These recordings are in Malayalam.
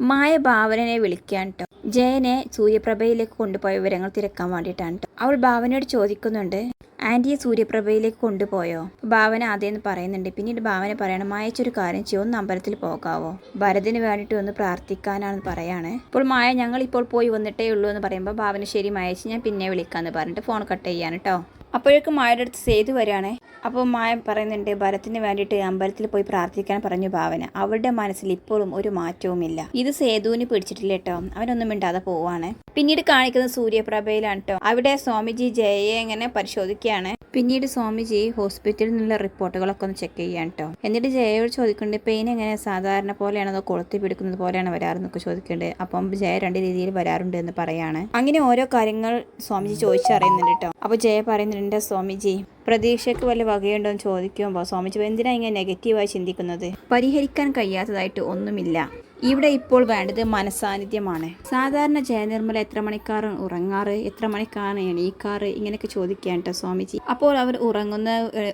മായ ഭാവനനെ വിളിക്കാൻ കേട്ടോ ജയനെ സൂര്യപ്രഭയിലേക്ക് കൊണ്ടുപോയ വിവരങ്ങൾ തിരക്കാൻ വേണ്ടിയിട്ടാണ് ട്ടോ. അവൾ ഭാവനയോട് ചോദിക്കുന്നുണ്ട് ആന്റിയെ സൂര്യപ്രഭയിലേക്ക് കൊണ്ടുപോയോ? ഭാവന അതേന്ന് പറയുന്നുണ്ട്. പിന്നീട് ഭാവന പറയണം മായച്ചൊരു കാര്യം ചെയ്യും ഒന്ന് അമ്പലത്തിൽ പോകാവോ? ഭരതിന് വേണ്ടിയിട്ട് ഒന്ന് പ്രാർത്ഥിക്കാനാണെന്ന് പറയാണ്. ഇപ്പോൾ മായ ഞങ്ങൾ ഇപ്പോൾ പോയി വന്നിട്ടേ ഉള്ളൂ എന്ന് പറയുമ്പോൾ ഭാവന ശരി മായച്ച് ഞാൻ പിന്നെ വിളിക്കാമെന്ന് പറഞ്ഞിട്ട് ഫോൺ കട്ട് ചെയ്യാൻ കേട്ടോ അപ്പോഴേക്കും മായയുടെ അടുത്ത് സേതു വരികയാണേ. അപ്പോൾ മായ പറയുന്നുണ്ട് ഭരത്തിന് വേണ്ടിയിട്ട് അമ്പലത്തിൽ പോയി പ്രാർത്ഥിക്കാൻ പറഞ്ഞു ഭാവന. അവളുടെ മനസ്സിൽ ഇപ്പോഴും ഒരു മാറ്റവുമില്ല. ഇത് സേതുവിന് പിടിച്ചിട്ടില്ല കേട്ടോ. അവനൊന്നും മിണ്ടാതെ പോവാണ് പിന്നീട് കാണിക്കുന്നത് സൂര്യപ്രഭയിലാണ് കേട്ടോ. അവിടെ സ്വാമിജി ജയയെ ഇങ്ങനെ പരിശോധിക്കുകയാണ്. പിന്നീട് സ്വാമിജി ഹോസ്പിറ്റലിൽ നിന്നുള്ള റിപ്പോർട്ടുകളൊക്കെ ഒന്ന് ചെക്ക് ചെയ്യാൻ കേട്ടോ എന്നിട്ട് ജയയോട് ചോദിക്കുന്നുണ്ട് പെയിൻ എങ്ങനെ സാധാരണ പോലെയാണോ കൊളുത്തി പിടിക്കുന്നത് പോലെയാണ് വരാറെന്നൊക്കെ ചോദിക്കുന്നുണ്ട്. അപ്പം ജയ രണ്ട് രീതിയിൽ വരാറുണ്ട് എന്ന് പറയാണ്. അങ്ങനെ ഓരോ കാര്യങ്ങൾ സ്വാമിജി ചോദിച്ചറിയുന്നുണ്ട് കേട്ടോ അപ്പോൾ ജയ പറയുന്നുണ്ട് സ്വാമിജി പ്രതീക്ഷയ്ക്ക് വല്ല വകയുണ്ടോ എന്ന് ചോദിക്കുമ്പോൾ സ്വാമിജി എന്തിനാ ഇങ്ങനെ നെഗറ്റീവായി ചിന്തിക്കുന്നത്? പരിഹരിക്കാൻ കഴിയാത്തതായിട്ട് ഒന്നുമില്ല. ഇവിടെ ഇപ്പോൾ വേണ്ടത് മനസാന്നിധ്യമാണ്. സാധാരണ ജയനിർമ്മല എത്ര മണിക്കാറ് ഉറങ്ങാറ്? എത്ര മണിക്കാണ് എണീക്കാറ്? ഇങ്ങനെയൊക്കെ ചോദിക്കാൻ കേട്ടോ സ്വാമിജി. അപ്പോൾ അവർ ഉറങ്ങുന്ന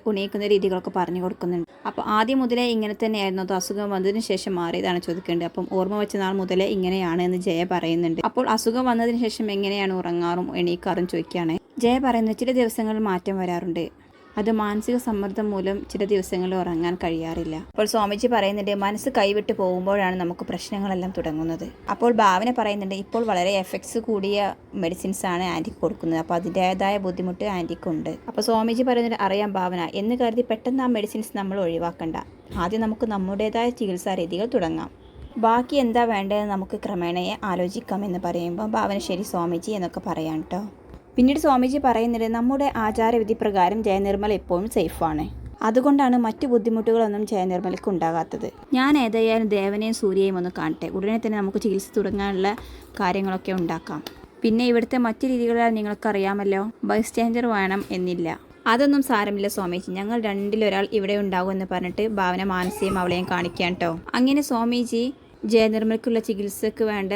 ഉണീക്കുന്ന രീതികളൊക്കെ പറഞ്ഞു കൊടുക്കുന്നുണ്ട്. അപ്പോൾ ആദ്യം മുതലേ ഇങ്ങനെ തന്നെയായിരുന്നു. അസുഖം വന്നതിന് ശേഷം മാറിയതാണ് ചോദിക്കേണ്ടത്. അപ്പം ഓർമ്മ വെച്ച നാൾ മുതലേ ഇങ്ങനെയാണ് എന്ന് ജയ പറയുന്നുണ്ട്. അപ്പോൾ അസുഖം വന്നതിന് ശേഷം എങ്ങനെയാണ് ഉറങ്ങാറും എണീക്കാറും ചോദിക്കുകയാണ്. ജയ പറയുന്നത് ചില ദിവസങ്ങളിൽ മാറ്റം വരാറുണ്ട്. അത് മാനസിക സമ്മർദ്ദം മൂലം ചില ദിവസങ്ങളിൽ ഉറങ്ങാൻ കഴിയാറില്ല. അപ്പോൾ സ്വാമിജി പറയുന്നുണ്ട് മനസ്സ് കൈവിട്ട് പോകുമ്പോഴാണ് നമുക്ക് പ്രശ്നങ്ങളെല്ലാം തുടങ്ങുന്നത്. അപ്പോൾ ഭാവന പറയുന്നുണ്ട് ഇപ്പോൾ വളരെ എഫക്ട്സ് കൂടിയ മെഡിസിൻസ് ആണ് ആന്റിക്ക് കൊടുക്കുന്നത്. അപ്പോൾ അതിന്റേതായ ബുദ്ധിമുട്ട് ആന്റിക്കുണ്ട് അപ്പോൾ സ്വാമിജി പറയുന്നുണ്ട് അറിയാം ഭാവന എന്ന് കരുതി പെട്ടെന്ന് ആ മെഡിസിൻസ് നമ്മൾ ഒഴിവാക്കണ്ട. ആദ്യം നമുക്ക് നമ്മുടേതായ ചികിത്സാ രീതികൾ തുടങ്ങാം. ബാക്കി എന്താ വേണ്ടതെന്ന് നമുക്ക് ക്രമേണയെ ആലോചിക്കാം എന്ന് പറയുമ്പോൾ ഭാവന ശരി സ്വാമിജി എന്നൊക്കെ പറയാം കേട്ടോ പിന്നീട് സ്വാമിജി പറയുന്നത് നമ്മുടെ ആചാരവിധി പ്രകാരം ജയനിർമ്മൽ എപ്പോഴും സേഫാണ്. അതുകൊണ്ടാണ് മറ്റു ബുദ്ധിമുട്ടുകളൊന്നും ജയനിർമ്മലയ്ക്ക് ഉണ്ടാകാത്തത്. ഞാൻ ഏതായാലും ദേവനെയും സൂര്യയും ഒന്ന് കാണട്ടെ. ഉടനെ തന്നെ നമുക്ക് ചികിത്സ തുടങ്ങാനുള്ള കാര്യങ്ങളൊക്കെ ഉണ്ടാക്കാം. പിന്നെ ഇവിടുത്തെ മറ്റു രീതികളാൽ നിങ്ങൾക്കറിയാമല്ലോ ചേഞ്ചർ വേണം എന്നില്ല. അതൊന്നും സാരമില്ല സ്വാമിജി. ഞങ്ങൾ രണ്ടിലൊരാൾ ഇവിടെ ഉണ്ടാകും എന്ന് പറഞ്ഞിട്ട് ഭാവന മാനസികം അവളെയും കാണിക്കാൻ കേട്ടോ. അങ്ങനെ സ്വാമിജി ജയനിർമ്മലയ്ക്കുള്ള ചികിത്സക്ക് വേണ്ട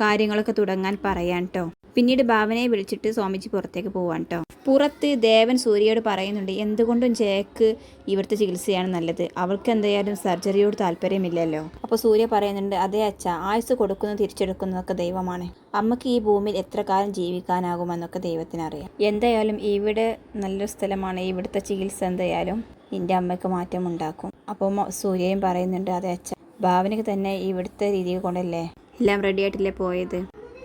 കാര്യങ്ങളൊക്കെ തുടങ്ങാൻ പറയാൻ കേട്ടോ. പിന്നീട് ഭാവനയെ വിളിച്ചിട്ട് സ്വാമിജി പുറത്തേക്ക് പോവാണ് കേട്ടോ പുറത്ത് ദേവൻ സൂര്യയോട് പറയുന്നുണ്ട് എന്തുകൊണ്ടും ജയക്ക് ഇവിടുത്തെ ചികിത്സയാണ് നല്ലത്. അവൾക്ക് എന്തായാലും സർജറിയോട് താല്പര്യമില്ലല്ലോ. അപ്പോൾ സൂര്യ പറയുന്നുണ്ട് അതേ അച്ഛ ആയുസ് കൊടുക്കുന്നു തിരിച്ചെടുക്കുന്നതൊക്കെ ദൈവമാണ്. അമ്മയ്ക്ക് ഈ ഭൂമിയിൽ എത്ര കാലം ജീവിക്കാനാകുമെന്നൊക്കെ ദൈവത്തിനറിയാം. എന്തായാലും ഇവിടെ നല്ലൊരു സ്ഥലമാണ് ഇവിടുത്തെ ചികിത്സ എന്തായാലും എന്റെ അമ്മയ്ക്ക് മാറ്റം ഉണ്ടാക്കും. അപ്പോൾ സൂര്യയും പറയുന്നുണ്ട് അതേ അച്ഛ ഭാവനയ്ക്ക് തന്നെ ഇവിടുത്തെ രീതി കൊണ്ടല്ലേ? എല്ലാം റെഡി ആയിട്ടില്ലേ പോയത്?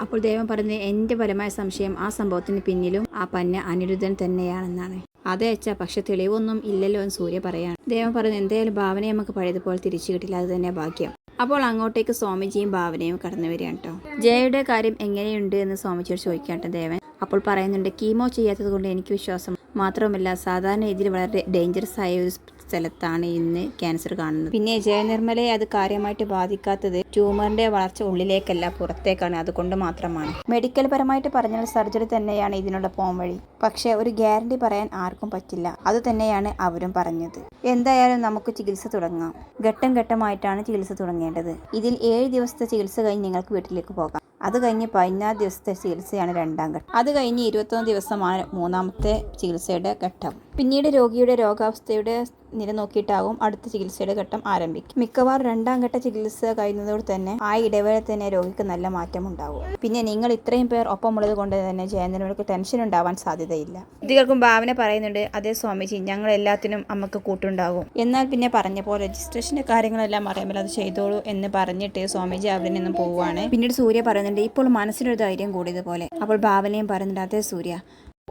അപ്പോൾ ദേവൻ പറഞ്ഞ് എന്റെ പരമായ സംശയം ആ സംഭവത്തിന് പിന്നിലും ആ പന്ന അനിരുദ്ധൻ തന്നെയാണെന്നാണ്. അതെ അച്ഛ പക്ഷെ തെളിവൊന്നും ഇല്ലല്ലോ എന്ന് സൂര്യ പറയാണ്. ദേവൻ പറഞ്ഞു എന്തായാലും ഭാവനയെ നമുക്ക് പഴയതുപോലെ തിരിച്ചു കിട്ടില്ല അത് തന്നെ ഭാഗ്യം. അപ്പോൾ അങ്ങോട്ടേക്ക് സ്വാമിജിയും ഭാവനയും കടന്നു വരികയാണ് കേട്ടോ ജയയുടെ കാര്യം എങ്ങനെയുണ്ട് എന്ന് സ്വാമിജിയോട് ചോദിക്കാട്ടെ ദേവൻ. അപ്പോൾ പറയുന്നുണ്ട് കീമോ ചെയ്യാത്തത് കൊണ്ട് എനിക്ക് വിശ്വാസം മാത്രമല്ല സാധാരണ രീതിയിൽ വളരെ ഡേഞ്ചറസ് ആയ ഒരു സ്ഥലത്താണ് ഇന്ന് ക്യാൻസർ കാണുന്നത്. പിന്നെ ജയനിർമ്മലയെ അത് കാര്യമായിട്ട് ബാധിക്കാത്തത് ട്യൂമറിന്റെ വളർച്ച ഉള്ളിലേക്കല്ല പുറത്തേക്കാണ്. അതുകൊണ്ട് മാത്രമാണ്. മെഡിക്കൽ പരമായിട്ട് പറഞ്ഞാൽ സർജറി തന്നെയാണ് ഇതിനുള്ള പോംവഴി പക്ഷേ ഒരു ഗ്യാരണ്ടി പറയാൻ ആർക്കും പറ്റില്ല. അത് തന്നെയാണ് അവരും പറഞ്ഞത്. എന്തായാലും നമുക്ക് ചികിത്സ തുടങ്ങാം. ഘട്ടം ഘട്ടമായിട്ടാണ് ചികിത്സ തുടങ്ങേണ്ടത്. ഇതിൽ ഏഴ് ദിവസത്തെ ചികിത്സ കഴിഞ്ഞ് നിങ്ങൾക്ക് വീട്ടിലേക്ക് പോകാം. അത് കഴിഞ്ഞ് പതിനാല് ദിവസത്തെ ചികിത്സയാണ് രണ്ടാം ഘട്ടം. അത് കഴിഞ്ഞ് ഇരുപത്തൊന്ന് ദിവസമാണ് മൂന്നാമത്തെ ചികിത്സയുടെ ഘട്ടം. പിന്നീട് രോഗിയുടെ രോഗാവസ്ഥയുടെ നില നോക്കിയിട്ടാകും അടുത്ത ചികിത്സയുടെ ഘട്ടം ആരംഭിക്കും മിക്കവാറും രണ്ടാം ഘട്ട ചികിത്സ കഴിയുന്നതോടെ തന്നെ ആ ഇടവേള തന്നെ രോഗിക്ക് നല്ല മാറ്റം ഉണ്ടാവും പിന്നെ നിങ്ങൾ ഇത്രയും പേർ ഒപ്പമുള്ളത് കൊണ്ട് തന്നെ ജയന്തനവർക്ക് ടെൻഷൻ ഉണ്ടാവാൻ സാധ്യതയില്ല. ഇതികൾക്കും ഭാവന പറയുന്നുണ്ട് അതേ സ്വാമിജി ഞങ്ങൾ എല്ലാത്തിനും അമ്മയ്ക്ക് കൂട്ടുണ്ടാകും എന്നാൽ പിന്നെ പറഞ്ഞ പോലെ രജിസ്ട്രേഷന്റെ കാര്യങ്ങളെല്ലാം അറിയാമല്ലോ അത് ചെയ്തോളൂ എന്ന് പറഞ്ഞിട്ട് സ്വാമിജി അവിടെ നിന്നും പോവുകയാണ്. പിന്നീട് സൂര്യ പറയുന്നുണ്ട് ഇപ്പോൾ മനസ്സിനൊരു ധൈര്യം കൂടിയതുപോലെ. അപ്പോൾ ഭാവനയും പറയുന്നുണ്ട് അതേ സൂര്യ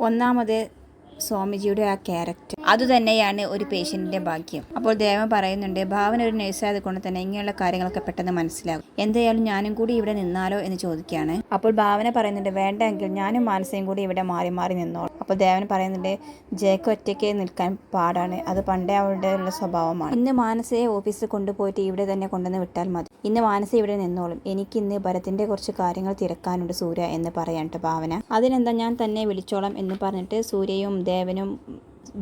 ഒന്നാമത് സ്വാമിജിയുടെ ആ ക്യാരക്ടർ. അതുതന്നെയാണ് ഒരു പേഷ്യന്റിന്റെ ഭാഗ്യം. അപ്പോൾ ദേവൻ പറയുന്നുണ്ട് ഭാവന ഒരു നഴ്സായത് കൊണ്ട് തന്നെ ഇങ്ങനെയുള്ള കാര്യങ്ങളൊക്കെ പെട്ടെന്ന് മനസ്സിലാകും. എന്തായാലും ഞാനും കൂടി ഇവിടെ നിന്നാലോ എന്ന് ചോദിക്കുകയാണ്. അപ്പോൾ ഭാവന പറയുന്നുണ്ട് വേണ്ടെങ്കിൽ ഞാനും മാനസയും കൂടി ഇവിടെ മാറി മാറി നിന്നോളൂ. അപ്പോൾ ദേവൻ പറയുന്നുണ്ട് ജയക്ക് ഒറ്റയ്ക്ക് നിൽക്കാൻ പാടാണ്. അത് പണ്ടേ അവളുടെ ഉള്ള സ്വഭാവമാണ്. ഇന്ന് മാനസയെ ഓഫീസിൽ കൊണ്ടുപോയിട്ട് ഇവിടെ തന്നെ കൊണ്ടുവന്ന് വിട്ടാൽ മതി. ഇന്ന് മാനസ ഇവിടെ നിന്നോളും. എനിക്ക് ഇന്ന് ഭരത്തിന്റെ കുറച്ച് കാര്യങ്ങൾ തിരക്കാനുണ്ട് സൂര്യ എന്ന് പറയാൻ കേട്ടോ ഭാവന. അതിനെന്താ ഞാൻ തന്നെ വിളിച്ചോളാം എന്ന് പറഞ്ഞിട്ട് സൂര്യയും ദേവനും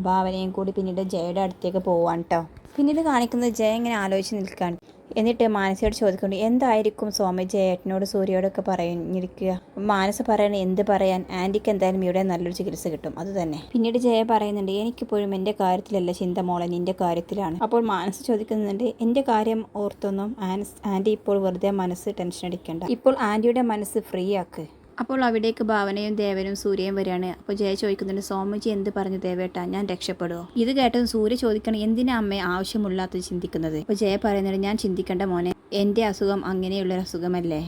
ഭാവനയും കൂടി പിന്നീട് ജയയുടെ അടുത്തേക്ക് പോവാൻ കേട്ടോ പിന്നീട് കാണിക്കുന്നത് ജയ ഇങ്ങനെ ആലോചിച്ച് നിൽക്കുകയാണ് എന്നിട്ട് മാനസയോട് ചോദിക്കുന്നു എന്തായിരിക്കും സ്വാമി ജയേട്ടനോട് സൂര്യയോടൊക്കെ പറഞ്ഞിരിക്കുക? മാനസ പറയണ എന്ത് പറയാൻ ആന്റിക്ക് എന്തായാലും ഇവിടെ നല്ലൊരു ചികിത്സ കിട്ടും അത് തന്നെ. പിന്നീട് ജയ പറയുന്നുണ്ട് എനിക്കിപ്പോഴും എന്റെ കാര്യത്തിലല്ല ചിന്ത മോളെ നിന്റെ കാര്യത്തിലാണ്. അപ്പോൾ മാനസ് ചോദിക്കുന്നുണ്ട് എന്റെ കാര്യം ഓർത്തൊന്നും ആൻസ് ആന്റി ഇപ്പോൾ വെറുതെ മനസ്സ് ടെൻഷൻ അടിക്കേണ്ട. ഇപ്പോൾ ആന്റിയുടെ മനസ്സ് ഫ്രീ ആക്ക്. അപ്പോൾ അവിടേക്ക് ഭാവനയും ദേവനും സൂര്യയും വരികയാണ്. അപ്പോൾ ജയ ചോദിക്കുന്നുണ്ട് സോമജി എന്ത് പറഞ്ഞു ദേവേട്ട? ഞാൻ രക്ഷപ്പെടുമോ ഇത് കേട്ടതും സൂര്യ ചോദിക്കണം എന്തിനാ അമ്മയെ ആവശ്യമില്ലാത്തത് ചിന്തിക്കുന്നത്? അപ്പോൾ ജയ പറയുന്നുണ്ട് ഞാൻ ചിന്തിക്കേണ്ട മോനെ എന്റെ അസുഖം അങ്ങനെയുള്ളൊരു അസുഖമല്ലേ?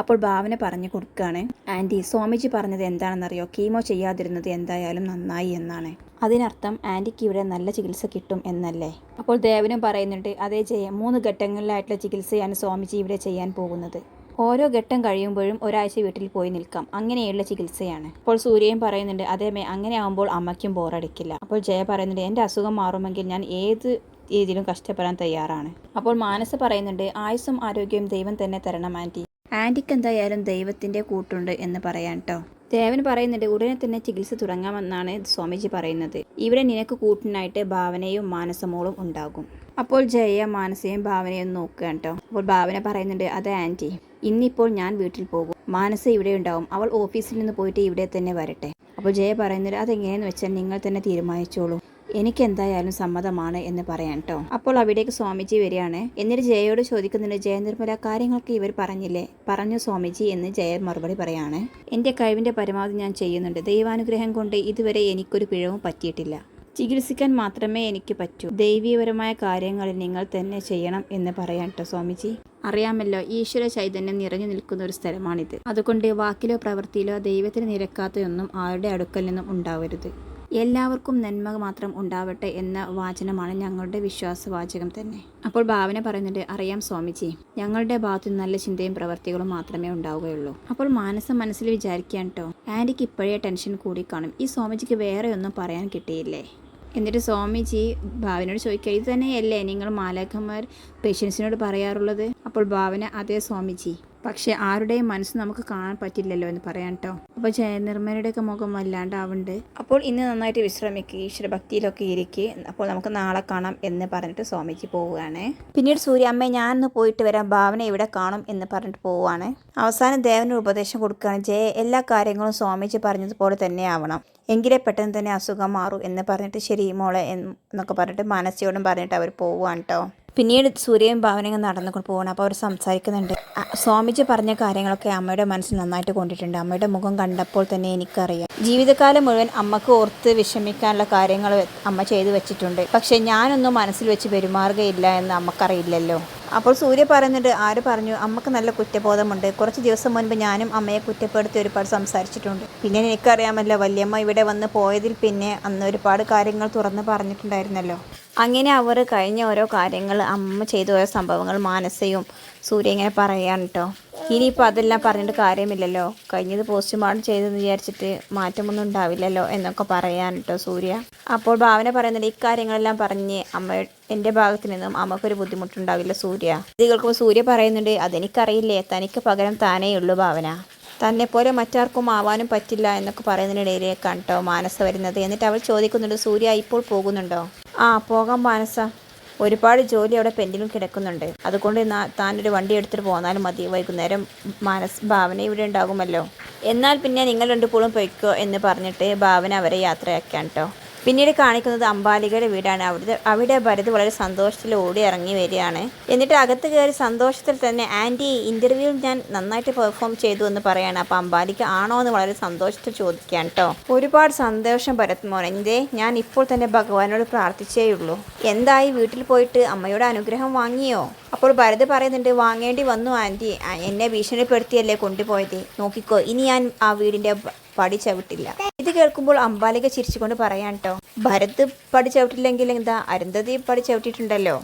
അപ്പോൾ ഭാവന പറഞ്ഞു കൊടുക്കുകയാണ് ആന്റി സ്വാമിജി പറഞ്ഞത് എന്താണെന്നറിയോ? കീമോ ചെയ്യാതിരുന്നത് എന്തായാലും നന്നായി എന്നാണ്. അതിനർത്ഥം ആന്റിക്ക് ഇവിടെ നല്ല ചികിത്സ കിട്ടും എന്നല്ലേ? അപ്പോൾ ദേവനും പറയുന്നുണ്ട് അതേ ജയ മൂന്ന് ഘട്ടങ്ങളിലായിട്ടുള്ള ചികിത്സയാണ് സ്വാമിജി ഇവിടെ ചെയ്യാൻ പോകുന്നത്. ഓരോ ഘട്ടം കഴിയുമ്പോഴും ഒരാഴ്ച വീട്ടിൽ പോയി നിൽക്കാം. അങ്ങനെയുള്ള ചികിത്സയാണ്. അപ്പോൾ സൂര്യയും പറയുന്നുണ്ട് അതേമേ അങ്ങനെ ആവുമ്പോൾ അമ്മയ്ക്കും ബോറടിക്കില്ല. അപ്പോൾ ജയ പറയുന്നുണ്ട് എന്റെ അസുഖം മാറുമെങ്കിൽ ഞാൻ ഏത് രീതിയിലും കഷ്ടപ്പെടാൻ തയ്യാറാണ്. അപ്പോൾ മാനസ് പറയുന്നുണ്ട് ആയുസ്സും ആരോഗ്യവും ദൈവം തന്നെ തരണം ആന്റി. ആന്റിക്ക് എന്തായാലും ദൈവത്തിന്റെ കൂട്ടുണ്ട് എന്ന് പറയാൻ കേട്ടോ ദേവൻ പറയുന്നുണ്ട് ഉടനെ തന്നെ ചികിത്സ തുടങ്ങാമെന്നാണ് സ്വാമിജി പറയുന്നത്. ഇവിടെ നിനക്ക് കൂട്ടിനായിട്ട് ഭാവനയും മാനസമോളും ഉണ്ടാകും. അപ്പോൾ ജയ മാനസയും ഭാവനയും നോക്കുക കേട്ടോ അപ്പോൾ ഭാവന പറയുന്നുണ്ട് അതെ ആന്റി. ഇന്നിപ്പോൾ ഞാൻ വീട്ടിൽ പോകും. മാനസ ഇവിടെ ഉണ്ടാവും. അവൾ ഓഫീസിൽ നിന്ന് പോയിട്ട് ഇവിടെ തന്നെ വരട്ടെ. അപ്പോൾ ജയ പറയുന്നത് അതെങ്ങനെയെന്ന് വെച്ചാൽ നിങ്ങൾ തന്നെ തീരുമാനിച്ചോളൂ. എനിക്ക് എന്തായാലും സമ്മതമാണ് എന്ന് പറയാൻ കേട്ടോ അപ്പോൾ അവിടേക്ക് സ്വാമിജി വരികയാണ്. എന്നിട്ട് ജയയോട് ചോദിക്കുന്നുണ്ട് ജയ നിർമ്മല കാര്യങ്ങളൊക്കെ ഇവർ പറഞ്ഞില്ലേ? പറഞ്ഞു സ്വാമിജി എന്ന് ജയ മറുപടി പറയാണ്. എന്റെ കഴിവിന്റെ പരമാവധി ഞാൻ ചെയ്യുന്നുണ്ട്. ദൈവാനുഗ്രഹം കൊണ്ട് ഇതുവരെ എനിക്കൊരു പിഴവും പറ്റിയിട്ടില്ല. ചികിത്സിക്കാൻ മാത്രമേ എനിക്ക് പറ്റൂ. ദൈവീയപരമായ കാര്യങ്ങൾ നിങ്ങൾ തന്നെ ചെയ്യണം എന്ന് പറയാൻ കേട്ടോ സ്വാമിജി. അറിയാമല്ലോ ഈശ്വര ചൈതന്യം നിറഞ്ഞു നിൽക്കുന്ന ഒരു സ്ഥലമാണിത്. അതുകൊണ്ട് വാക്കിലോ പ്രവൃത്തിയിലോ ദൈവത്തിന് നിരക്കാത്തയൊന്നും ആരുടെ അടുക്കൽ നിന്നും ഉണ്ടാവരുത്. എല്ലാവർക്കും നന്മ മാത്രം ഉണ്ടാവട്ടെ എന്ന വാചനമാണ് ഞങ്ങളുടെ വിശ്വാസവാചകം തന്നെ. അപ്പോൾ ഭാവന പറയുന്നുണ്ട് അറിയാം സ്വാമിജി ഞങ്ങളുടെ ഭാഗത്ത് നല്ല ചിന്തയും പ്രവൃത്തികളും മാത്രമേ ഉണ്ടാവുകയുള്ളൂ. അപ്പോൾ മാനസം മനസ്സിൽ വിചാരിക്കാൻ കേട്ടോ ആന്റിക്ക് ഇപ്പോഴേ ടെൻഷൻ കൂടി കാണും ഈ സ്വാമിജിക്ക് വേറെ ഒന്നും പറയാൻ കിട്ടിയില്ലേ? എന്നിട്ട് സ്വാമിജി ഭാവനയോട് ചോദിക്കുക ഇത് തന്നെയല്ലേ നിങ്ങൾ മാലാഖന്മാർ പേഷ്യൻസിനോട് പറയാറുള്ളത്? അപ്പോൾ ഭാവന അതേ സ്വാമിജി. പക്ഷെ ആരുടെയും മനസ്സ് നമുക്ക് കാണാൻ പറ്റില്ലല്ലോ എന്ന് പറയാം കേട്ടോ അപ്പോൾ ജയനിർമ്മയുടെയൊക്കെ മുഖം വല്ലാണ്ടാവുണ്ട്. അപ്പോൾ ഇന്ന് നന്നായിട്ട് വിശ്രമിക്കുക ഈശ്വരഭക്തിയിലൊക്കെ ഇരിക്കുക അപ്പോൾ നമുക്ക് നാളെ കാണാം എന്ന് പറഞ്ഞിട്ട് സ്വാമിക്ക് പോവുകയാണ്. പിന്നീട് സൂര്യ അമ്മ ഞാനൊന്ന് പോയിട്ട് വരാം. ഭാവന ഇവിടെ കാണും എന്ന് പറഞ്ഞിട്ട് പോവുകയാണ്. അവസാനം ദേവന് ഉപദേശം കൊടുക്കുകയാണ്. ജയ എല്ലാ കാര്യങ്ങളും സ്വാമിജി പറഞ്ഞതുപോലെ തന്നെ ആവണം. എങ്കിലേ പെട്ടെന്ന് തന്നെ അസുഖം മാറും എന്ന് പറഞ്ഞിട്ട് ശരി മോളെ എന്നൊക്കെ പറഞ്ഞിട്ട് മാനസിയോടും പറഞ്ഞിട്ട് അവർ പോവുകയാണ് കേട്ടോ പിന്നീട് സൂര്യയും ഭാവനയും നടന്നുകൊണ്ട് പോകണം അപ്പോൾ അവർ സംസാരിക്കുന്നുണ്ട്. സ്വാമിജി പറഞ്ഞ കാര്യങ്ങളൊക്കെ അമ്മയുടെ മനസ്സിൽ നന്നായിട്ട് കൊണ്ടിട്ടുണ്ട്. അമ്മയുടെ മുഖം കണ്ടപ്പോൾ തന്നെ എനിക്കറിയാം. ജീവിതകാലം മുഴുവൻ അമ്മയ്ക്ക് ഓർത്ത് വിഷമിക്കാനുള്ള കാര്യങ്ങൾ അമ്മ ചെയ്തു വെച്ചിട്ടുണ്ട്. പക്ഷെ ഞാനൊന്നും മനസ്സിൽ വെച്ച് പെരുമാറുകയില്ല എന്ന് അമ്മക്കറിയില്ലല്ലോ. അപ്പോൾ സൂര്യ പറയുന്നുണ്ട് ആര് പറഞ്ഞു? അമ്മയ്ക്ക് നല്ല കുറ്റബോധമുണ്ട്. കുറച്ച് ദിവസം മുൻപ് ഞാനും അമ്മയെ കുറ്റപ്പെടുത്തി ഒരുപാട് സംസാരിച്ചിട്ടുണ്ട്. പിന്നെ എനിക്കറിയാമല്ലോ വല്യമ്മ ഇവിടെ വന്ന് പോയതിൽ പിന്നെ അന്ന് ഒരുപാട് കാര്യങ്ങൾ തുറന്ന് പറഞ്ഞിട്ടുണ്ടായിരുന്നല്ലോ. അങ്ങനെ അവർ കഴിഞ്ഞ ഓരോ കാര്യങ്ങൾ അമ്മ ചെയ്ത ഓരോ സംഭവങ്ങൾ മാനസയും സൂര്യ ഇങ്ങനെ പറയാൻ കേട്ടോ ഇനിയിപ്പോൾ അതെല്ലാം പറഞ്ഞിട്ട് കാര്യമില്ലല്ലോ. കഴിഞ്ഞത് പോസ്റ്റ്മോർട്ടം ചെയ്തെന്ന് വിചാരിച്ചിട്ട് മാറ്റമൊന്നും ഉണ്ടാവില്ലല്ലോ എന്നൊക്കെ പറയാൻ കേട്ടോ സൂര്യ. അപ്പോൾ ഭാവന പറയുന്നുണ്ട് ഇക്കാര്യങ്ങളെല്ലാം പറഞ്ഞ് അമ്മ എന്റെ ഭാഗത്ത് നിന്നും അമ്മക്കൊരു ബുദ്ധിമുട്ടുണ്ടാവില്ല സൂര്യ. ഇത് സൂര്യ പറയുന്നുണ്ട് അതെനിക്കറിയില്ലേ തനിക്ക് പകരം താനേ ഉള്ളൂ ഭാവന. തന്നെ പോലെ മറ്റാർക്കും ആവാനും പറ്റില്ല എന്നൊക്കെ പറയുന്നതിനിടയിലേക്കാണ് കേട്ടോ മാനസ വരുന്നത്. എന്നിട്ട് അവൾ ചോദിക്കുന്നുണ്ട് സൂര്യ ഇപ്പോൾ പോകുന്നുണ്ടോ? ആ പോകാം മാനസ. ഒരുപാട് ജോലി അവിടെ പെൻഡിലും കിടക്കുന്നുണ്ട്. അതുകൊണ്ട് താനൊരു വണ്ടി എടുത്തിട്ട് പോന്നാലും മതി. വൈകുന്നേരം മാനസ് ഭാവന ഇവിടെ ഉണ്ടാകുമല്ലോ. എന്നാൽ പിന്നെ നിങ്ങൾ രണ്ടു പോളും പൊയ്ക്കോ എന്ന് പറഞ്ഞിട്ട് ഭാവന അവരെ യാത്രയാക്കാൻ കേട്ടോ പിന്നീട് കാണിക്കുന്നത് അമ്പാലികയുടെ വീടാണ്. അവിടെ അവിടെ ഭരത് വളരെ സന്തോഷത്തിൽ ഓടി ഇറങ്ങി വരികയാണ്. എന്നിട്ട് അകത്ത് കയറി സന്തോഷത്തിൽ തന്നെ ആന്റി ഇന്റർവ്യൂവിൽ ഞാൻ നന്നായിട്ട് പെർഫോം ചെയ്തു എന്ന് പറയാണ്. അപ്പോൾ അംബാലിക ആണോ എന്ന് വളരെ സന്തോഷത്തിൽ ചോദിക്കുകയാണ് കേട്ടോ ഒരുപാട് സന്തോഷം ഭരത് മോനെ. ഞാൻ ഇപ്പോൾ തന്നെ ഭഗവാനോട് പ്രാർത്ഥിച്ചേയുള്ളൂ എന്തായി വീട്ടിൽ പോയിട്ട് അമ്മയുടെ അനുഗ്രഹം വാങ്ങിയോ? അപ്പോൾ ഭരത് പറയുന്നുണ്ട് വാങ്ങേണ്ടി വന്നു ആന്റി എന്നെ ഭീഷണിപ്പെടുത്തിയല്ലേ കൊണ്ടുപോയത്? നോക്കിക്കോ ഇനി ഞാൻ ആ വീടിന്റെ പടി ചവിട്ടില്ല. ഇത് കേൾക്കുമ്പോൾ അംബാലിക ചിരിച്ചുകൊണ്ട് പറയാൻ കേട്ടോ ഭരത് പടി ചവിട്ടില്ലെങ്കിൽ എന്താ? അരുന്ധതി പടി ചവിട്ടിയിട്ടുണ്ടല്ലോ.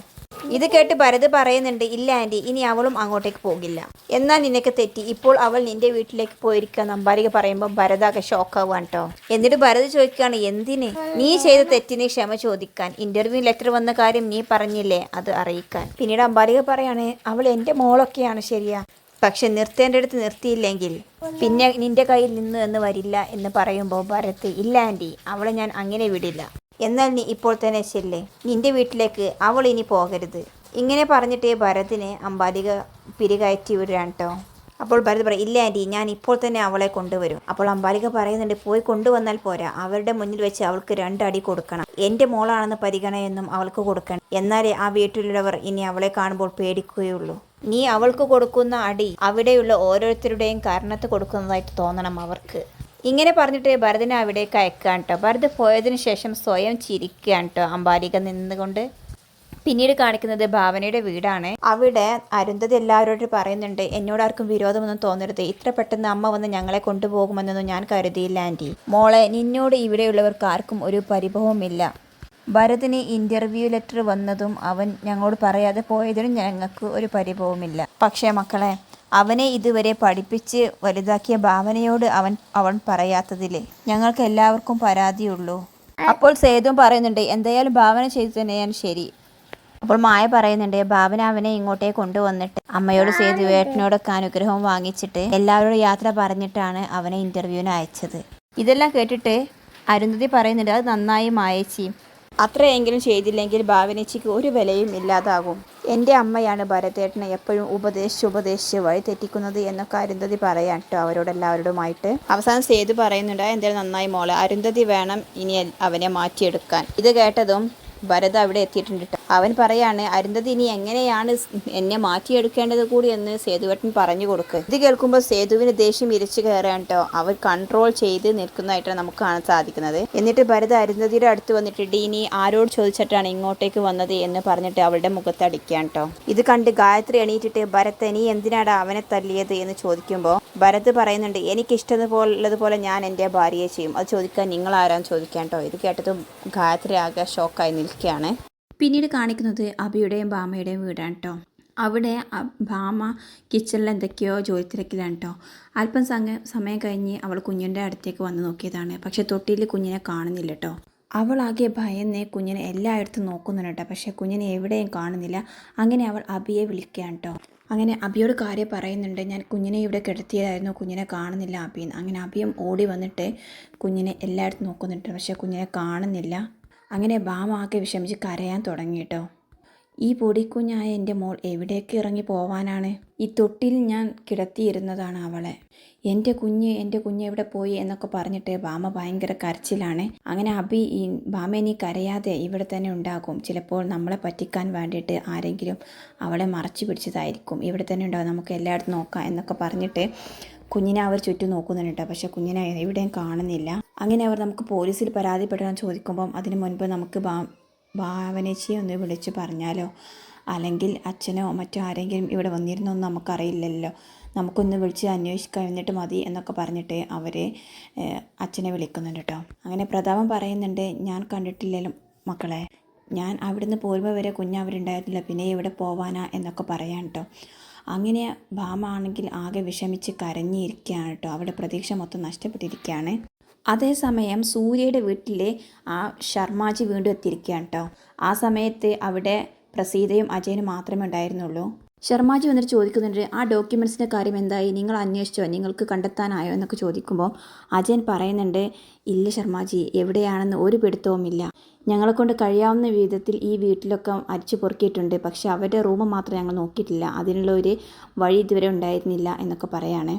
ഇത് കേട്ട് ഭരത് പറയുന്നുണ്ട് ഇല്ല ആന്റി ഇനി അവളും അങ്ങോട്ടേക്ക് പോകില്ല. എന്നാൽ നിനക്ക് തെറ്റി? ഇപ്പോൾ അവൾ നിന്റെ വീട്ടിലേക്ക് പോയിരിക്കുക അംബാലിക പറയുമ്പോൾ ഭരതാകെ ഷോക്കാവാൻ കേട്ടോ എന്നിട്ട് ഭരത് ചോദിക്കുകയാണ് എന്തിന്? നീ ചെയ്ത തെറ്റിന് ക്ഷമ ചോദിക്കാൻ. ഇന്റർവ്യൂ ലെറ്റർ വന്ന കാര്യം നീ പറഞ്ഞില്ലേ? അത് അറിയിക്കാൻ. പിന്നീട് അമ്പാലിക പറയാണ് അവൾ എന്റെ മോളൊക്കെയാണ് ശരിയാ. പക്ഷെ നിർത്തേണ്ടടുത്ത് നിർത്തിയില്ലെങ്കിൽ പിന്നെ നിന്റെ കയ്യിൽ നിന്നു എന്ന് വരില്ല എന്ന് പറയുമ്പോൾ ഭരത് ഇല്ല ആന്റി അവളെ ഞാൻ അങ്ങനെ വിടില്ല. എന്നാൽ നീ ഇപ്പോൾ തന്നെ ചെല്ലേ. നിന്റെ വീട്ടിലേക്ക് അവൾ ഇനി പോകരുത്. ഇങ്ങനെ പറഞ്ഞിട്ട് ഭരതിനെ അമ്പാലിക പിരികയറ്റി വിടുകയാണ് കേട്ടോ അപ്പോൾ ഭരത് പറയും ഇല്ല ആന്റി ഞാൻ ഇപ്പോൾ തന്നെ അവളെ കൊണ്ടുവരും. അപ്പോൾ അമ്പാലിക പറയുന്നുണ്ട് പോയി കൊണ്ടുവന്നാൽ പോരാ. അവരുടെ മുന്നിൽ വെച്ച് അവൾക്ക് രണ്ടടി കൊടുക്കണം. എന്റെ മോളാണെന്ന് പരിഗണയെന്നും അവൾക്ക് കൊടുക്കണം. എന്നാലേ ആ വീട്ടിലുള്ളവർ ഇനി അവളെ കാണുമ്പോൾ പേടിക്കുകയുള്ളൂ. നീ അവൾക്ക് കൊടുക്കുന്ന അടി അവിടെയുള്ള ഓരോരുത്തരുടെയും കാരണത്ത് കൊടുക്കുന്നതായിട്ട് തോന്നണം അവർക്ക്. ഇങ്ങനെ പറഞ്ഞിട്ട് ഭരതിനെ അവിടേക്ക് അയക്കാൻ കേട്ടോ. ഭരത് പോയതിനു ശേഷം സ്വയം ചിരിക്കുകയാണ് കേട്ടോ അമ്പാലിക നിന്നുകൊണ്ട്. പിന്നീട് കാണിക്കുന്നത് ഭാവനയുടെ വീടാണ്. അവിടെ അരുന്ധതി എല്ലാവരോടും പറയുന്നുണ്ട് എന്നോട് ആർക്കും വിരോധമൊന്നും തോന്നരുത്. ഇത്ര പെട്ടെന്ന് അമ്മ വന്ന് ഞങ്ങളെ കൊണ്ടുപോകുമെന്നൊന്നും ഞാൻ കരുതിയില്ല ആന്റി മോളെ നിന്നോട് ഇവിടെയുള്ളവർക്ക് ആർക്കും ഒരു പരിഭവമില്ല ഭരതിന് ഇന്റർവ്യൂ ലെറ്റർ വന്നതും അവൻ ഞങ്ങളോട് പറയാതെ പോയതിനും ഞങ്ങൾക്ക് ഒരു പരിഭവമില്ല പക്ഷേ മക്കളെ അവനെ ഇതുവരെ പഠിപ്പിച്ച് വലുതാക്കിയ ഭാവനയോട് അവൻ അവൻ പറയാത്തതിൽ ഞങ്ങൾക്ക് എല്ലാവർക്കും പരാതിയുള്ളൂ. അപ്പോൾ സേതും പറയുന്നുണ്ട് എന്തായാലും ഭാവന ചെയ്തു തന്നെയാണ് ശരി. അപ്പോൾ മായ പറയുന്നുണ്ട് ഭാവന അവനെ ഇങ്ങോട്ടേ കൊണ്ടുവന്നിട്ട് അമ്മയോട് സേതുവേട്ടനോടൊക്കെ അനുഗ്രഹം വാങ്ങിച്ചിട്ട് എല്ലാവരോടും യാത്ര പറഞ്ഞിട്ടാണ് അവനെ ഇന്റർവ്യൂവിന് അയച്ചത്. ഇതെല്ലാം കേട്ടിട്ട് അരുന്ധതി പറയുന്നുണ്ട് അത് നന്നായി മായച്ചി. അത്രയെങ്കിലും ചെയ്തില്ലെങ്കിൽ ഭാവനച്ചിക്ക് ഒരു വിലയും ഇല്ലാതാകും. എന്റെ അമ്മയാണ് ഭരതേട്ടനെ എപ്പോഴും ഉപദേശിച്ച് ഉപദേശിച്ച് വഴി തെറ്റിക്കുന്നത് എന്നൊക്കെ അരുന്ധതി പറയാം കേട്ടോ അവരോടെല്ലാവരോടുമായിട്ട് അവസാനം സേതു പറയുന്നുണ്ട് എന്തായാലും നന്നായി മോളെ. അരുന്ധതി വേണം ഇനി അവനെ മാറ്റിയെടുക്കാൻ. ഇത് കേട്ടതും ഭരത് അവിടെ എത്തിയിട്ടുണ്ട് ട്ടോ. അവൻ പറയാണ് അരുന്ധതി ഇനി എങ്ങനെയാണ് എന്നെ മാറ്റിയെടുക്കേണ്ടത് കൂടി എന്ന് സേതുവേട്ടൻ പറഞ്ഞു കൊടുക്ക്. ഇത് കേൾക്കുമ്പോൾ സേതുവിന് ദേഷ്യം ഇരച്ചു കയറാൻ കേട്ടോ അവർ കൺട്രോൾ ചെയ്ത് നിൽക്കുന്നതായിട്ടാണ് നമുക്ക് കാണാൻ സാധിക്കുന്നത്. എന്നിട്ട് ഭരത് അരുന്ധതിയുടെ അടുത്ത് വന്നിട്ട് ഡി നീ ആരോട് ചോദിച്ചിട്ടാണ് ഇങ്ങോട്ടേക്ക് വന്നത്? എന്ന് പറഞ്ഞിട്ട് അവളുടെ മുഖത്ത് അടിക്കാൻ കേട്ടോ ഇത് കണ്ട് ഗായത്രി എണീറ്റിട്ട് ഭരത് നീ എന്തിനാടാ അവനെ തല്ലിയത്? എന്ന് ചോദിക്കുമ്പോൾ ഭരത് പറയുന്നുണ്ട് എനിക്ക് ഇഷ്ടമുള്ളതുപോലെ ഞാൻ എന്റെ ഭാര്യയെ ചെയ്യും. അത് ചോദിക്കാൻ നിങ്ങൾ ആരാന്ന് ചോദിക്കാൻ കേട്ടോ ഇത് കേട്ടതും ഗായത്രി ആകെ ഷോക്കായി നിൽക്കുകയാണ്. പിന്നീട് കാണിക്കുന്നത് അബിയുടെയും ബാമയുടെയും വീടാണ് കേട്ടോ അവിടെ ഭാമ കിച്ചണിൽ എന്തൊക്കെയോ ജോലി തിരക്കിലാണ് കേട്ടോ അല്പം സമയം സമയം കഴിഞ്ഞ് അവൾ കുഞ്ഞിന്റെ അടുത്തേക്ക് വന്ന് നോക്കിയതാണ്. പക്ഷേ തൊട്ടിയിൽ കുഞ്ഞിനെ കാണുന്നില്ല കേട്ടോ അവളാകെ ഭയന്ന് കുഞ്ഞിനെ എല്ലായിടത്തും നോക്കുന്നുണ്ട് കേട്ടോ പക്ഷേ കുഞ്ഞിനെ എവിടെയും കാണുന്നില്ല. അങ്ങനെ അവൾ അബിയെ വിളിക്കുകയാണ് കേട്ടോ അങ്ങനെ അബിയോട് കാര്യം പറയുന്നുണ്ട്. ഞാൻ കുഞ്ഞിനെ ഇവിടെ കിടത്തിയതായിരുന്നു. കുഞ്ഞിനെ കാണുന്നില്ല അബിയെന്ന് അങ്ങനെ അബിയും ഓടി വന്നിട്ട് കുഞ്ഞിനെ എല്ലായിടത്തും നോക്കുന്നുണ്ട് പക്ഷേ കുഞ്ഞിനെ കാണുന്നില്ല. അങ്ങനെ ബാമാക്കി വിഷമിച്ച് കരയാൻ തുടങ്ങി കേട്ടോ ഈ പൊടിക്കുഞ്ഞായ എന്റെ മോൾ എവിടേക്ക് ഇറങ്ങി പോവാനാണ്? ഈ തൊട്ടിൽ ഞാൻ കിടത്തിയിരുന്നതാണ് അവളെ. എന്റെ കുഞ്ഞ് എന്റെ കുഞ്ഞ് എവിടെ പോയി എന്നൊക്കെ പറഞ്ഞിട്ട് ബാമ ഭയങ്കര കരച്ചിലാണ്. അങ്ങനെ അബി ഈ ബാമ നീ കരയാതെ ഇവിടെ തന്നെ ഉണ്ടാകും. ചിലപ്പോൾ നമ്മളെ പറ്റിക്കാൻ വേണ്ടിയിട്ട് ആരെങ്കിലും അവളെ മറച്ചു പിടിച്ചതായിരിക്കും. ഇവിടെ തന്നെ ഉണ്ടാകും നമുക്ക് എല്ലായിടത്തും നോക്കാം എന്നൊക്കെ പറഞ്ഞിട്ട് കുഞ്ഞിനെ അവർ ചുറ്റും നോക്കുന്നുണ്ട് കേട്ടോ. പക്ഷേ കുഞ്ഞിനെ എവിടെയും കാണുന്നില്ല. അങ്ങനെ അവർ നമുക്ക് പോലീസിൽ പരാതിപ്പെടാൻ ചോദിക്കുമ്പം അതിന് മുൻപ് നമുക്ക് ബാ ഭാവനേച്ചിയെ ഒന്ന് വിളിച്ച് പറഞ്ഞാലോ? അല്ലെങ്കിൽ അച്ഛനോ മറ്റോ ആരെങ്കിലും ഇവിടെ വന്നിരുന്നൊന്നും നമുക്കറിയില്ലല്ലോ. നമുക്കൊന്ന് വിളിച്ച് അന്വേഷിച്ച് എന്നിട്ട് മതി എന്നൊക്കെ പറഞ്ഞിട്ട് അവരെ അച്ഛനെ വിളിക്കുന്നുണ്ട് കേട്ടോ. അങ്ങനെ പ്രതാപം പറയുന്നുണ്ട് ഞാൻ കണ്ടിട്ടില്ലല്ലോ മക്കളെ. ഞാൻ അവിടുന്ന് പോരുമ്പോൾ വരെ കുഞ്ഞ് അവരുണ്ടായിരുന്നില്ല. പിന്നെ ഇവിടെ പോവാനാ? എന്നൊക്കെ പറയാൻ കേട്ടോ. അങ്ങനെ ഭാമ ആണെങ്കിൽ ആകെ വിഷമിച്ച് കരഞ്ഞിരിക്കുകയാണ് കേട്ടോ. അവിടെ പ്രതീക്ഷ മൊത്തം നഷ്ടപ്പെട്ടിരിക്കുകയാണ്. അതേസമയം സൂര്യയുടെ വീട്ടിലെ ആ ശർമാജി വീണ്ടും എത്തിയിരിക്കുകയാണ് കേട്ടോ. ആ സമയത്ത് അവിടെ പ്രസീതയും അജയനും മാത്രമേ ഉണ്ടായിരുന്നുള്ളൂ. ശർമാജി വന്നിട്ട് ചോദിക്കുന്നുണ്ട് ആ ഡോക്യുമെൻസിന്റെ കാര്യം എന്തായി? നിങ്ങൾ അന്വേഷിച്ചോ? നിങ്ങൾക്ക് കണ്ടെത്താനായോ? എന്നൊക്കെ ചോദിക്കുമ്പോൾ അജയൻ പറയുന്നുണ്ട് ഇല്ല ശർമാജി എവിടെയാണെന്ന് ഒരു പിടുത്തവുമില്ല ഞങ്ങളെ കൊണ്ട് കഴിയാവുന്ന വിധത്തിൽ ഈ വീട്ടിലൊക്കെ അരിച്ചു പൊറുക്കിയിട്ടുണ്ട്. പക്ഷെ അവരുടെ റൂം മാത്രം ഞങ്ങൾ നോക്കിയിട്ടില്ല. അതിനുള്ള ഒരു വഴി ഇതുവരെ ഉണ്ടായിരുന്നില്ല എന്നൊക്കെ പറയാണ്.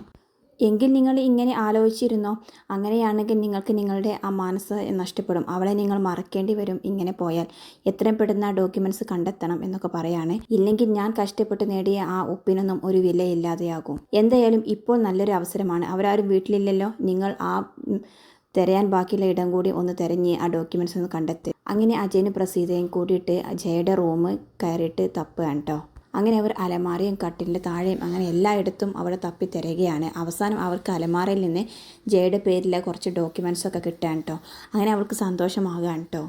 എങ്കിൽ നിങ്ങൾ ഇങ്ങനെ ആലോചിച്ചിരുന്നോ? അങ്ങനെയാണെങ്കിൽ നിങ്ങൾക്ക് നിങ്ങളുടെ ആ മനസ്സ് നഷ്ടപ്പെടും. അവളെ നിങ്ങൾ മറക്കേണ്ടി വരും ഇങ്ങനെ പോയാൽ. എത്രയും പെടുന്ന ഡോക്യുമെന്റ്സ് കണ്ടെത്തണം എന്നൊക്കെ പറയാണ്. ഇല്ലെങ്കിൽ ഞാൻ കഷ്ടപ്പെട്ട് നേടിയ ആ ഉപ്പിനൊന്നും ഒരു വിലയില്ലാതെയാകും. എന്തായാലും ഇപ്പോൾ നല്ലൊരു അവസരമാണ്. അവരാരും വീട്ടിലില്ലല്ലോ. നിങ്ങൾ ആ തിരയാൻ ബാക്കിയുള്ള ഇടം കൂടി ഒന്ന് തിരഞ്ഞ് ആ ഡോക്യുമെന്റ്സ് ഒന്ന് കണ്ടെത്തി. അങ്ങനെ അജയനും പ്രസീതയും കൂടിയിട്ട് അജയുടെ റൂം കയറിയിട്ട് തപ്പുകയാണ് കേട്ടോ അങ്ങനെ അവർ അലമാരയും കട്ടിലിന്റെ താഴെയും അങ്ങനെ എല്ലായിടത്തും അവിടെ തപ്പി തിരയുകയാണ്. അവസാനം അവർക്ക് അലമാരയിൽ നിന്ന് ജയയുടെ പേരിലെ കുറച്ച് ഡോക്യുമെൻസൊക്കെ കിട്ടാൻ കേട്ടോ അങ്ങനെ അവൾക്ക് സന്തോഷമാകാൻ കേട്ടോ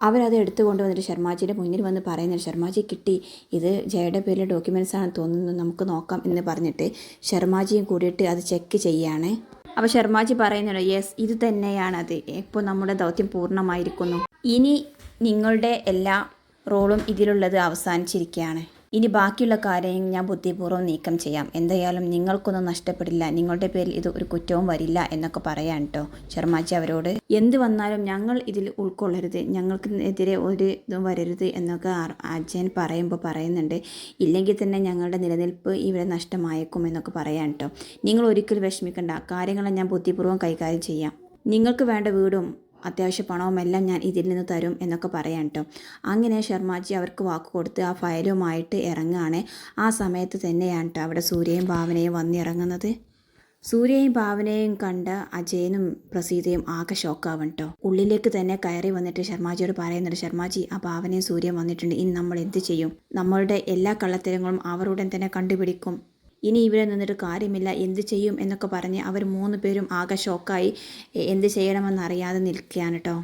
അവരത് എടുത്തു കൊണ്ടുവന്നിട്ട് ശർമാജിയുടെ മുന്നിൽ വന്ന് പറയുന്നത് ശർമാജി കിട്ടി. ഇത് ജയയുടെ പേരിലെ ഡോക്യുമെൻസ് ആണ് തോന്നുന്നത് നമുക്ക് നോക്കാം എന്ന് പറഞ്ഞിട്ട് ശർമാജിയും കൂടിയിട്ട് അത് ചെക്ക് ചെയ്യാണ്. അപ്പോൾ ശർമാജി പറയുന്നുണ്ട് യെസ് ഇത് തന്നെയാണത്. ഇപ്പോൾ നമ്മുടെ ദൗത്യം പൂർണമായിരിക്കുന്നു. ഇനി നിങ്ങളുടെ എല്ലാ റോളും ഇതിലുള്ളത് അവസാനിച്ചിരിക്കുകയാണ് ഇനി ബാക്കിയുള്ള കാര്യം ഞാൻ ബുദ്ധിപൂർവം നീക്കം ചെയ്യാം. എന്തായാലും നിങ്ങൾക്കൊന്നും നഷ്ടപ്പെടില്ല. നിങ്ങളുടെ പേരിൽ ഇത് ഒരു കുറ്റവും വരില്ല എന്നൊക്കെ പറയാൻ കേട്ടോ ശർമാജി അവരോട് എന്ത് വന്നാലും ഞങ്ങൾ ഇതിൽ ഉൾക്കൊള്ളരുത്. ഞങ്ങൾക്ക് എതിരെ ഒരു ഇതും വരരുത് എന്നൊക്കെ അച്ഛൻ പറയുമ്പോൾ പറയുന്നുണ്ട്. ഇല്ലെങ്കിൽ തന്നെ ഞങ്ങളുടെ നിലനിൽപ്പ് ഇവിടെ നഷ്ടമായേക്കും എന്നൊക്കെ പറയാൻ കേട്ടോ നിങ്ങൾ ഒരിക്കലും വിഷമിക്കണ്ട. കാര്യങ്ങളെ ഞാൻ ബുദ്ധിപൂർവം കൈകാര്യം ചെയ്യാം. നിങ്ങൾക്ക് വേണ്ട വീടും അത്യാവശ്യ പണവും എല്ലാം ഞാൻ ഇതിൽ നിന്ന് തരും എന്നൊക്കെ പറയാം കേട്ടോ അങ്ങനെ ശർമാജി അവർക്ക് വാക്ക് കൊടുത്ത് ആ ഫയലുമായിട്ട് ഇറങ്ങുകയാണ് ആ സമയത്ത് തന്നെയാണ് കേട്ടോ അവിടെ സൂര്യയും ഭാവനയും വന്നിറങ്ങുന്നത് സൂര്യയും ഭാവനയും കണ്ട് അജയനും പ്രസീതയും ആകെ ഷോക്കാവും കേട്ടോ ഉള്ളിലേക്ക് തന്നെ കയറി വന്നിട്ട് ശർമാജിയോട് പറയുന്നുണ്ട് ശർമാജി ആ ഭാവനയും സൂര്യൻ വന്നിട്ടുണ്ട്. ഇനി നമ്മൾ എന്ത് ചെയ്യും? നമ്മളുടെ എല്ലാ കള്ളത്തരങ്ങളും അവരുടെ തന്നെ കണ്ടുപിടിക്കും. ഇനി ഇവിടെ നിന്നിട്ട് കാര്യമില്ല എന്ത് ചെയ്യും എന്നൊക്കെ പറഞ്ഞ് അവർ മൂന്ന് പേരും ആകെ ഷോക്കായി എന്ത് ചെയ്യണമെന്നറിയാതെ നിൽക്കുകയാണ് കേട്ടോ